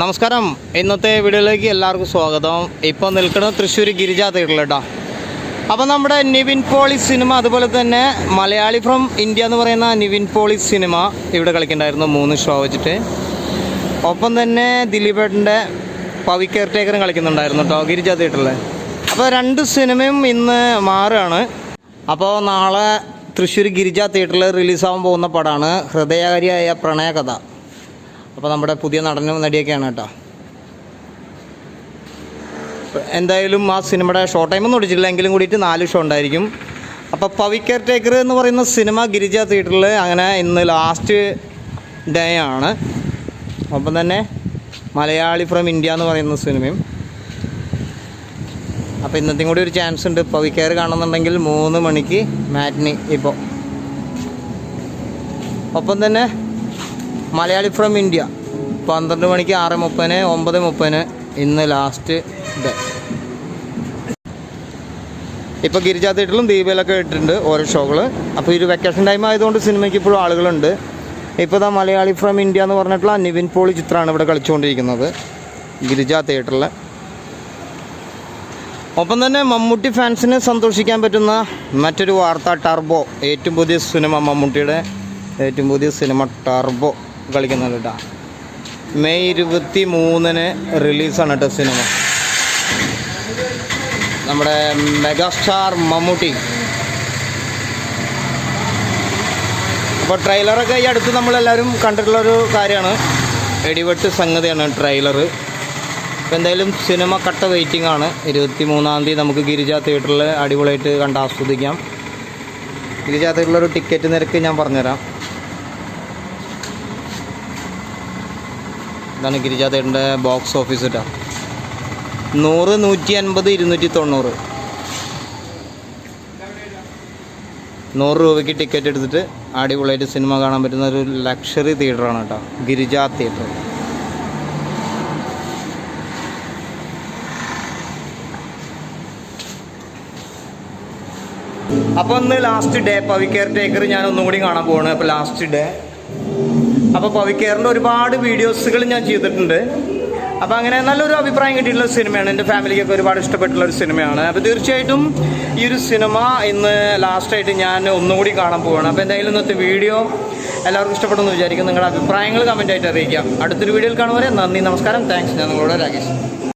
നമസ്കാരം. ഇന്നത്തെ വീഡിയോയിലേക്ക് എല്ലാവർക്കും സ്വാഗതം. ഇപ്പോൾ നിൽക്കുന്നത് തൃശ്ശൂർ ഗിരിജ തിയേറ്ററിൽ കേട്ടോ അപ്പോൾ നമ്മുടെ നിവിൻ പോളി സിനിമ അതുപോലെ തന്നെ മലയാളി ഫ്രം ഇന്ത്യ എന്ന് പറയുന്ന നിവിൻ പോളി സിനിമ ഇവിടെ കളിക്കണ്ടായിരുന്നു മൂന്ന് ഷോ വെച്ചിട്ട്. ഒപ്പം തന്നെ ദിലീപേട്ടന്റെ പവി കെയർ ടേക്കറും കളിക്കുന്നുണ്ടായിരുന്നു കേട്ടോ ഗിരിജ തിയേറ്ററിൽ അപ്പോൾ രണ്ട് സിനിമയും ഇന്ന് മാറുകയാണ്. അപ്പോൾ നാളെ തൃശ്ശൂർ ഗിരിജ തിയേറ്ററിൽ റിലീസാവാൻ പോകുന്ന പടമാണ് ഹൃദയകാരിയായ പ്രണയകഥ. അപ്പോൾ നമ്മുടെ പുതിയ നടനും നടിയൊക്കെയാണ് കേട്ടോ. എന്തായാലും ആ സിനിമയുടെ ഷോർട്ട് ടൈമൊന്നും ഒടിച്ചിട്ടില്ല എങ്കിലും കൂടിയിട്ട് നാല് ഷോ ഉണ്ടായിരിക്കും. അപ്പോൾ പവി കെയർ ടേക്കർ എന്ന് പറയുന്ന സിനിമ ഗിരിജ തിയേറ്ററിൽ അങ്ങനെ ഇന്ന് ലാസ്റ്റ് ഡേ ആണ്. ഒപ്പം തന്നെ മലയാളി ഫ്രം ഇന്ത്യ എന്ന് പറയുന്ന സിനിമയും. അപ്പോൾ ഇന്നത്തെയും കൂടി ഒരു ചാൻസ് ഉണ്ട്. പവി കെയർ കാണുന്നുണ്ടെങ്കിൽ മൂന്ന് മണിക്ക് മാറ്റിനി ഇപ്പോൾ ഒപ്പം തന്നെ മലയാളി ഫ്രം ഇന്ത്യ പന്ത്രണ്ട് മണിക്ക് ആറ് മുപ്പതിന് ഒമ്പത് മുപ്പതിന് ഇന്ന് ലാസ്റ്റ് ഡേ ഇപ്പോൾ ഗിരിജാ തിയേറ്ററിലും ദീപയിലൊക്കെ ഇട്ടിട്ടുണ്ട് ഓരോ ഷോകൾ അപ്പോൾ ഒരു വെക്കേഷൻ ടൈം ആയതുകൊണ്ട് സിനിമയ്ക്ക് ഇപ്പോഴും ആളുകളുണ്ട്. ഇപ്പോൾ ഇതാ മലയാളി ഫ്രം ഇന്ത്യ എന്ന് പറഞ്ഞിട്ടുള്ള നിവിൻ പോളി ചിത്രമാണ് ഇവിടെ കളിച്ചുകൊണ്ടിരിക്കുന്നത്. ഗിരിജാ തിയേറ്ററിൽ ഒപ്പം തന്നെ മമ്മൂട്ടി ഫാൻസിനെ സന്തോഷിക്കാൻ പറ്റുന്ന മറ്റൊരു വാർത്ത ടർബോ. ഏറ്റവും പുതിയ സിനിമ മമ്മൂട്ടിയുടെ ഏറ്റവും പുതിയ സിനിമ ടർബോ. കളിക്കുന്നുണ്ട് കേട്ടോ. മെയ് ഇരുപത്തി മൂന്നിന് റിലീസാണ് കേട്ടോ സിനിമ. നമ്മുടെ മെഗാസ്റ്റാർ മമ്മൂട്ടി. അപ്പോൾ ട്രെയിലറൊക്കെ ഈ അടുത്ത് നമ്മളെല്ലാവരും കണ്ടിട്ടുള്ളൊരു കാര്യമാണ്. എടിവെട്ട് സംഗതിയാണ് ട്രെയിലർ അപ്പോൾ എന്തായാലും സിനിമ കട്ട വെയിറ്റിംഗ് ആണ്. ഇരുപത്തി മൂന്നാം തീയതി നമുക്ക് ഗിരിജ തിയേറ്ററിൽ അടിപൊളിയായിട്ട് കണ്ട് ആസ്വദിക്കാം. ഗിരിജ തിയേറ്ററിലൊരു ടിക്കറ്റ് നിരക്ക് ഞാൻ പറഞ്ഞുതരാം. ഇതാണ് ഗിരിജ തിയേറ്ററിന്റെ ബോക്സ് ഓഫീസ് കേട്ടോ നൂറ് നൂറ്റി അൻപത് ഇരുന്നൂറ്റി തൊണ്ണൂറ് നൂറ് രൂപയ്ക്ക് ടിക്കറ്റ് എടുത്തിട്ട് അടിപൊളിയായിട്ട് സിനിമ കാണാൻ പറ്റുന്ന ഒരു ലക്ഷറി തിയേറ്ററാണ് കേട്ടോ ഗിരിജ തിയേറ്റർ അപ്പോൾ ഇന്ന് last day Pavi caretaker ഞാൻ ഒന്നും കൂടി കാണാൻ പോവാണ്. അപ്പോൾ ലാസ്റ്റ് ഡേ അപ്പോൾ പവി കെയറിന്റെ ഒരുപാട് വീഡിയോസുകൾ ഞാൻ ചെയ്തിട്ടുണ്ട്. അപ്പോൾ അങ്ങനെ നല്ലൊരു അഭിപ്രായം കിട്ടിയിട്ടുള്ള സിനിമയാണ്. എന്റെ ഫാമിലിക്കൊക്കെ ഒരുപാട് ഇഷ്ടപ്പെട്ടുള്ള ഒരു സിനിമയാണ്. അപ്പോൾ തീർച്ചയായിട്ടും ഈ ഒരു സിനിമ ഇന്ന് ലാസ്റ്റായിട്ട് ഞാൻ ഒന്നുകൂടി കാണാൻ പോവുകയാണ് അപ്പോൾ എന്തായാലും ഇന്നത്തെ വീഡിയോ എല്ലാവർക്കും ഇഷ്ടപ്പെടുമെന്ന് വിചാരിക്കും നിങ്ങളുടെ അഭിപ്രായങ്ങൾ കമന്റായിട്ട് അറിയിക്കാം. അടുത്തൊരു വീഡിയോയിൽ കാണുവരെ നന്ദി നമസ്കാരം. താങ്ക്സ് ഞാൻ നിങ്ങളോട് രാകേഷ്.